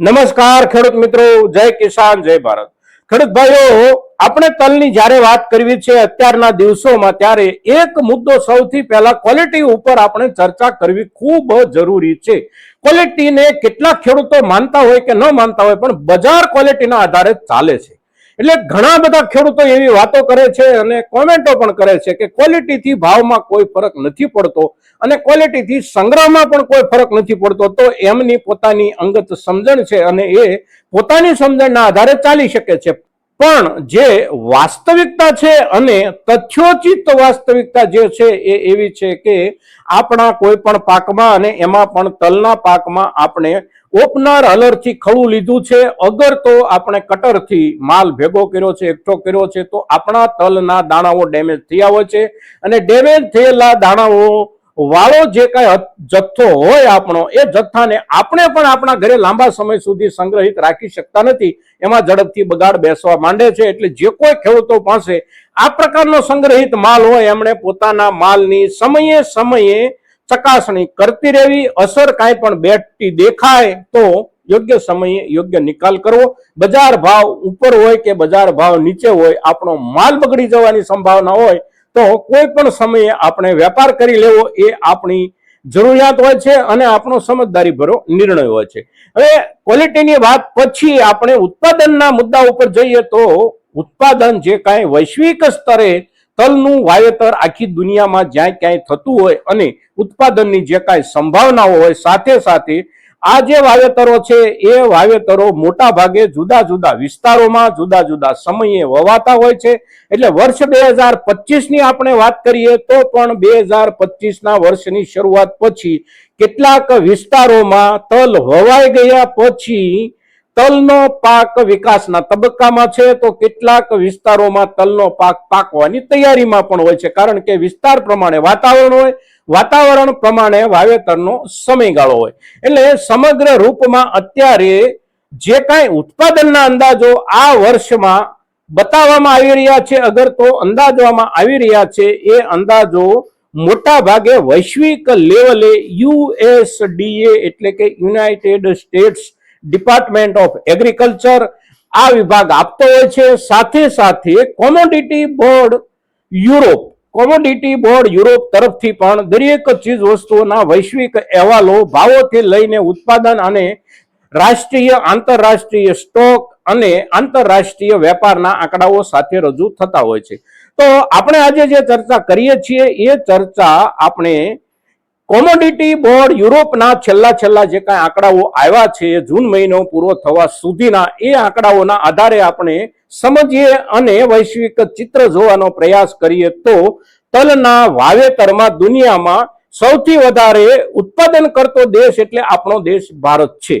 નમસ્કાર ખેડૂત મિત્રો, જય કિસાન, જય ભારત. ખેડૂત ભાઈઓ, આપણે તલની જ્યારે વાત કરવી છે અત્યારના દિવસોમાં, ત્યારે એક મુદ્દો સૌથી પહેલા ક્વોલિટી ઉપર આપણે ચર્ચા કરવી ખૂબ જરૂરી છે. ક્વોલિટીને કેટલાક ખેડૂતો માનતા હોય કે ન માનતા હોય, પણ બજાર ક્વોલિટીના આધારે ચાલે છે. એટલે ઘણા બધા ખેડૂતો એવી વાતો કરે છે અને કોમેન્ટો પણ કરે છે કે ક્વોલિટીથી ભાવમાં કોઈ ફરક નથી પડતો અને ક્વોલિટીથી સંગ્રહમાં પણ કોઈ ફરક નથી પડતો. તો એમની પોતાની અંગત સમજણ છે અને એ પોતાની સમજણના આધારે ચાલી શકે છે. પણ જે વાસ્તવિકતા છે અને તથ્યોચિત વાસ્તવિકતા જે છે એ એવી છે કે આપણા કોઈ પણ પાકમાં અને એમાં પણ તલના પાકમાં આપણે ઓપનર અલરથી ખડું લીધું છે. અગર તો આપણે કટરથી માલ ભેગો કર્યો છે, એકઠો કર્યો છે, તો આપણા તલના દાણાઓ ડેમેજ થયા હોય છે અને ડેમેજ થયેલા દાણાઓ વાળો જે કાંઈ જથ્થો હોય આપણો, એ જથ્થાને આપણે પણ આપણા ઘરે લાંબા સમય સુધી સંગ્રહિત રાખી શકતા નથી. એમાં ઝડપથી બગાડ બેસવા માંડે છે. એટલે જે કોઈ ખેડૂતો પાસે આ પ્રકારનો સંગ્રહિત માલ હોય, એમણે પોતાના માલની સમયે સમયે ચકાસણી કરતી રહેવી. અસર કાંઈ પણ બેઠતી દેખાય તો યોગ્ય સમયે યોગ્ય નિકાલ કરવો. બજાર ભાવ ઉપર હોય કે બજાર ભાવ નીચે હોય, આપણો માલ બગડી જવાની સંભાવના હોય તો કોઈ પણ સમયે આપણે વેપાર કરી લેવો એ આપણી જરૂરિયાત હોય છે અને આપણો સમજદારી ભરો નિર્ણય હોય છે. હવે ક્વોલિટીની વાત પછી આપણે ઉત્પાદનના મુદ્દા ઉપર જઈએ તો ઉત્પાદન જે કાંઈ વૈશ્વિક સ્તરે તલનું વાવેતર આખી દુનિયામાં જ્યાં ક્યાંય થતું હોય અને ઉત્પાદનની જે કાંઈ સંભાવનાઓ હોય સાથે સાથે આ જે વાવેતરો છે, એ વાવેતરો મોટા ભાગે જુદા જુદા વિસ્તારોમાં જુદા જુદા સમયે વવાતા હોય છે. એટલે વર્ષ બે હજાર પચીસની આપણે વાત કરીએ તો પણ બે હજાર પચીસના વર્ષની શરૂઆત પછી કેટલાક વિસ્તારોમાં તલ વવાઈ ગયા પછી તલનો પાક વિકાસના તબક્કામાં છે. તો કેટલાક વિસ્તારોમાં તલનો પાક પાકવાની તૈયારીમાં પણ હોય છે. કારણ કે વિસ્તાર પ્રમાણે વાતાવરણ હોય વાતાવરણ પ્રમાણે વાવેતરનો સમયગાળો હોય. એટલે સમગ્ર રૂપમાં અત્યારે જે કાંઈ ઉત્પાદનના અંદાજો આ વર્ષમાં બતાવવામાં આવી રહ્યા છે અગર તો અંદાજવામાં આવી રહ્યા છે, એ અંદાજો મોટા ભાગે વૈશ્વિક લેવલે યુએસડીએ એટલે કે United States Department of Agriculture આ વિભાગ આપતો હોય છે. સાથે સાથે commodity board Europe commodity board Europe તરફથી પણ દરેક ચીજ વસ્તુઓના વૈશ્વિક અહેવાલો ભાવોથી લઈને ઉત્પાદન અને રાષ્ટ્રીય, આંતરરાષ્ટ્રીય સ્ટોક અને આંતરરાષ્ટ્રીય વેપારના આંકડાઓ સાથે રજૂ થતા હોય છે. તો આપણે આજે જે ચર્ચા કરીએ છીએ, એ ચર્ચા આપણે કોમોડિટી બોર્ડ યુરોપના છેલ્લા છેલ્લા જે કાંઈ આંકડાઓ આવ્યા છે, જૂન મહિનો પૂરો થવા સુધીના, એ આંકડાઓના આધારે આપણે સમજીએ અને વૈશ્વિક ચિત્ર જોવાનો પ્રયાસ કરીએ તો તલના વાવેતરમાં દુનિયામાં સૌથી વધારે ઉત્પાદન કરતો દેશ એટલે આપણો દેશ ભારત છે.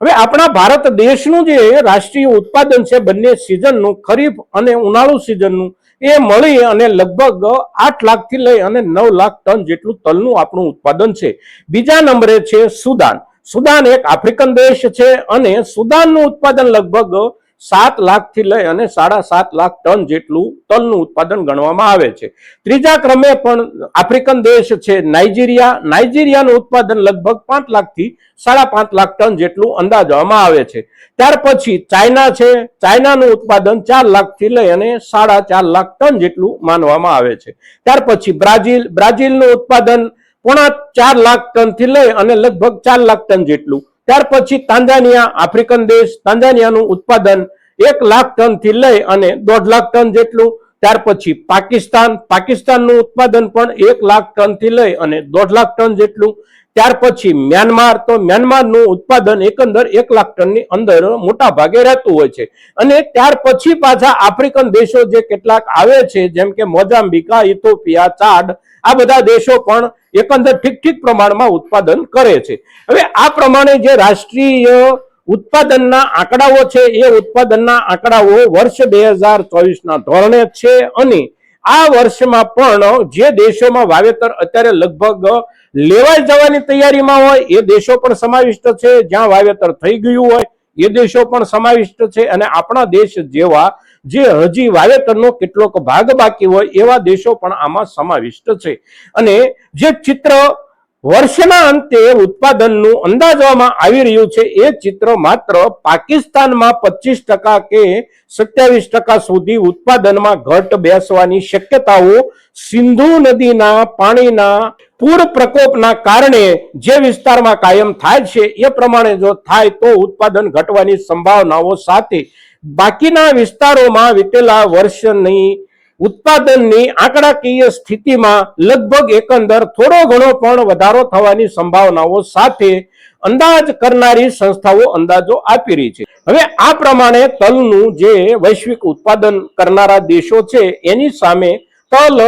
હવે આપણા ભારત દેશનું જે રાષ્ટ્રીય ઉત્પાદન છે, બંને સિઝનનું ખરીફ અને ઉનાળુ સિઝનનું એ મળી અને લગભગ આઠ લાખથી લઈ અને નવ લાખ ટન જેટલું તલનું આપણું ઉત્પાદન છે. બીજા નંબરે છે સુદાન. સુદાન એક આફ્રિકન દેશ છે અને સુદાનનું ઉત્પાદન લગભગ સાત લાખથી લઈ અને સાડા સાત લાખ ટન જેટલું તલનું ઉત્પાદન ગણવામાં આવે છે. ત્રીજા ક્રમે પણ આફ્રિકન દેશ છે નાઇજીરિયા. નાઇજીરિયાનું ઉત્પાદન લગભગ પાંચ લાખથી સાડા પાંચ લાખ ટન જેટલું અંદાજવામાં આવે છે. ત્યાર પછી ચાઇના છે. ચાઇનાનું ઉત્પાદન ચાર લાખથી લઈ અને સાડા ચાર લાખ ટન જેટલું માનવામાં આવે છે. ત્યાર પછી બ્રાઝિલ. બ્રાઝિલનું ઉત્પાદન પોણા ચાર લાખ ટનથી લઈ અને લગભગ ચાર લાખ ટન જેટલું ત્યાર પછી તાંજાનિયા આફ્રિકન દેશ તાંજાનિયાનું ઉત્પાદન એક લાખ ટનથી લઈ અને દોઢ લાખ ટન જેટલું. ત્યાર પછી પાકિસ્તાન, પાકિસ્તાનનું ઉત્પાદન પણ એક લાખ ટનથી લઈ અને દોઢ લાખ ટન જેટલું. ત્યાર પછી મ્યાનમાર, તો મ્યાનમારનું ઉત્પાદન એકંદર એક લાખ ટનની અંદર મોટા ભાગે રહેતું હોય છે. અને ત્યાર પછી પાછા આફ્રિકન દેશો જે કેટલાક આવે છે, જેમ કે મોજામ્બિકા ઇથોપિયા, ચાડ આ બધા દેશો પણ એકંદર ઠીક ઠીક પ્રમાણમાં ઉત્પાદન કરે છે. હવે આ પ્રમાણે જે રાષ્ટ્રીય ઉત્પાદનના આંકડાઓ છે, એ ઉત્પાદનના આંકડાઓ વર્ષ બે હજાર ચોવીસના ધોરણે છે અને આ વર્ષમાં પણ જે દેશોમાં વાવેતર અત્યારે લગભગ લેવાઈ જવાની તૈયારીમાં હોય, એ દેશો પણ સમાવિષ્ટ છે. જ્યાં વાવેતર થઈ ગયું હોય, એ દેશો પણ સમાવિષ્ટ છે અને આપણા દેશ જેવા જે હજી વાવેતરનો કેટલોક ભાગ બાકી હોય એવા દેશો પણ આમાં સમાવિષ્ટ છે. અને જે ચિત્ર વર્ષના અંતે ઉત્પાદનનું અંદાજવામાં આવી રહ્યું છે, એ ચિત્ર માત્ર પાકિસ્તાનમાં પચીસ ટકા કે સત્યાવીસ ટકા સુધી ઉત્પાદનમાં ઘટ બેસવાની શક્યતાઓ સિંધુ નદીના પાણીના પૂર પ્રકોપના કારણે જે વિસ્તારમાં કાયમ થાય છે, એ પ્રમાણે જો થાય તો ઉત્પાદન ઘટવાની સંભાવનાઓ સાથે બાકીના વિસ્તારોમાં વીતેલા વર્ષની ઉત્પાદનની આંકડાકીય સ્થિતિમાં લગભગ એકંદર થોડો ઘણો પણ વધારો થવાની સંભાવનાઓ સાથે અંદાજ કરનારી સંસ્થાઓ અંદાજો આપી રહી છે. હવે આ પ્રમાણે તલનું જે વૈશ્વિક ઉત્પાદન કરનારા દેશો છે, એની સામે તલ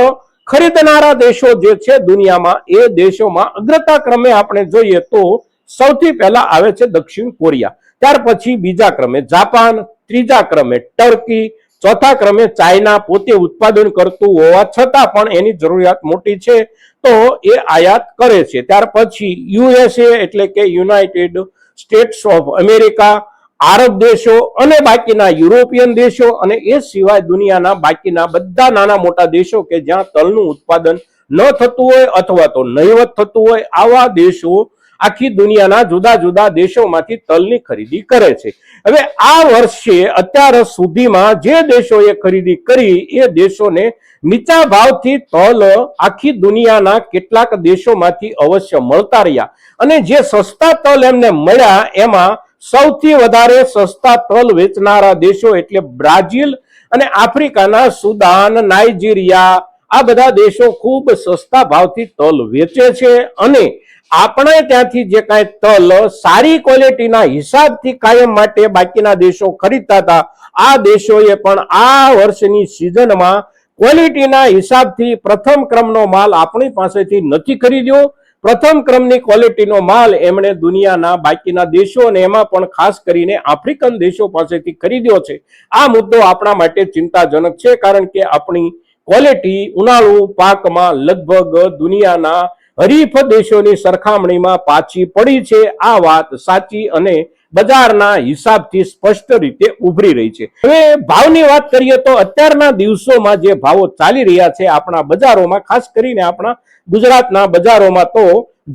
ખરીદનારા દેશો જે છે દુનિયામાં, એ દેશોમાં અગ્રતા ક્રમે આપણે જોઈએ તો સૌથી પહેલા આવે છે દક્ષિણ કોરિયા. ત્યાર પછી બીજા ક્રમે જાપાન ત્રીજા ક્રમે ટર્કી, ચોથા ક્રમે ચાઇના પોતે ઉત્પાદન કરતું હોવા છતાં પણ એની જરૂરિયાત મોટી છે. તો એ આયાત કરે છે. ત્યાર પછી યુએસએ એટલે કે યુનાઇટેડ સ્ટેટ્સ ઓફ અમેરિકા, આરબ દેશો અને બાકીના યુરોપિયન દેશો અને એ સિવાય દુનિયાના બાકીના બધા નાના મોટા દેશો કે જ્યાં તલનું ઉત્પાદન ન થતું હોય અથવા તો નહીવત થતું હોય, આવા દેશો આખી દુનિયાના જુદા જુદા દેશોમાંથી તલની ખરીદી કરે છે. હવે આ વર્ષે અત્યાર સુધીમાં જે દેશોએ ખરીદી કરી, એ દેશોને નીચા ભાવથી તલ આખી દુનિયાના કેટલાક દેશોમાંથી અવશ્ય મળતા રહ્યા. અને જે સસ્તા તલ એમને મળ્યા, એમાં સૌથી વધારે સસ્તા તલ વેચનારા દેશો એટલે બ્રાઝિલ અને આફ્રિકાના સુદાન, નાઇજીરિયા આ બધા દેશો ખૂબ સસ્તા ભાવથી તલ વેચે છે અને આપણે ત્યાંથી જે કાંઈ તલ સારી ક્વોલિટીના હિસાબથી કાયમ માટે બાકીના દેશો ખરીદતા હતા, આ દેશોએ પણ આ વર્ષની સિઝનમાં ક્વોલિટીના હિસાબથી પ્રથમ ક્રમનો માલ આપણી પાસેથી નથી ખરીદ્યો. પ્રથમ ક્રમની ક્વોલિટીનો માલ એમણે દુનિયાના બાકીના દેશો અને એમાં પણ ખાસ કરીને આફ્રિકન દેશો પાસેથી ખરીદ્યો છે. આ મુદ્દો આપણા માટે ચિંતાજનક છે કારણ કે આપણી ક્વોલિટી ઉનાળુ પાકમાં લગભગ દુનિયાના હરીફ દેશોની સરખામણીમાં પાછી પડી છે. આ વાત સાચી અને બજારના હિસાબથી સ્પષ્ટ રીતે ઉભરી રહી છે. હવે ભાવની વાત કરીએ તો અત્યારના દિવસોમાં જે ભાવો ચાલી રહ્યા છે આપણા બજારોમાં, ખાસ કરીને આપણા ગુજરાતના બજારોમાં તો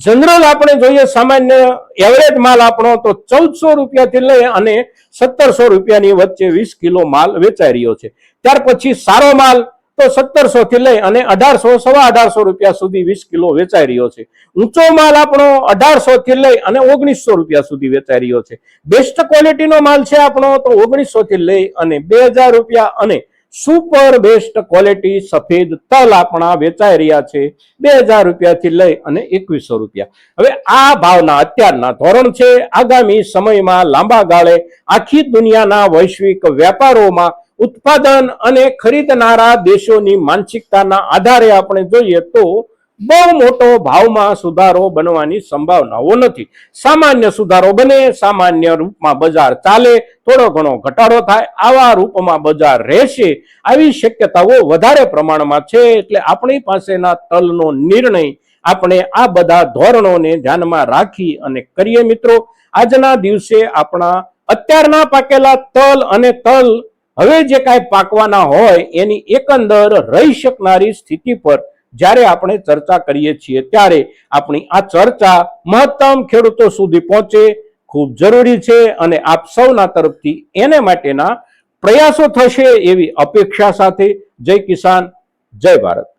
જનરલ આપણે જોઈએ સામાન્ય એવરેજ માલ આપણો તો ચૌદસો રૂપિયાથી લઈ અને સત્તરસો રૂપિયાની વચ્ચે વીસ કિલો માલ વેચાઈ રહ્યો છે. ત્યાર પછી સારો માલ તો સત્તરસો થી લઈ અને અઢારસો, સવા અઢારસો રૂપિયા સુધી વીસ કિલો વેચાઈ રહ્યો છે. ઊંચો માલ આપણો અઢારસો થી લઈ અને ઓગણીસો રૂપિયા સુધી વેચાઈ રહ્યો છે. બેસ્ટ ક્વોલિટીનો માલ છે આપણો, તો ઓગણીસો થી લઈ અને બે હજાર રૂપિયા અને સુપર બેસ્ટ ક્વોલિટી સફેદ તલ આપણા વેચાઈ રહ્યા છે. બે હજાર રૂપિયાથી લઈ અને એકવીસો રૂપિયા. હવે આ ભાવના અત્યારના ધોરણ છે. આગામી સમયમાં લાંબા ગાળે આખી દુનિયાના વૈશ્વિક વેપારોમાં ઉત્પાદન અને ખરીદનારા દેશોની માનસિકતાના આધારે આપણે જોઈએ તો બહુ મોટો ભાવમાં સુધારો બનવાની સંભાવનાઓ નથી. સામાન્ય સુધારો બને, સામાન્ય રૂપમાં બજાર ચાલે, થોડો ઘણો ઘટાડો થાય, આવા રૂપમાં બજાર રહેશે, આવી શક્યતાઓ વધારે પ્રમાણમાં છે એટલે આપણી પાસેના તલનો નિર્ણય આપણે આ બધા ધોરણોને ધ્યાનમાં રાખી અને કરીએ મિત્રો. આજના દિવસે આપણા અત્યારના પાકેલા તલ અને તલ હવે જે કાંઈ પાકવાના હોય એની એકંદર રહી શકનારી સ્થિતિ પર જ્યારે આપણે ચર્ચા કરીએ છીએ ત્યારે આપણી આ ચર્ચા મહત્તમ ખેડૂતો સુધી પહોંચે, ખૂબ જરૂરી છે અને આપ સૌના તરફથી એને માટેના પ્રયાસો થશે એવી અપેક્ષા સાથે જય કિસાન, જય ભારત.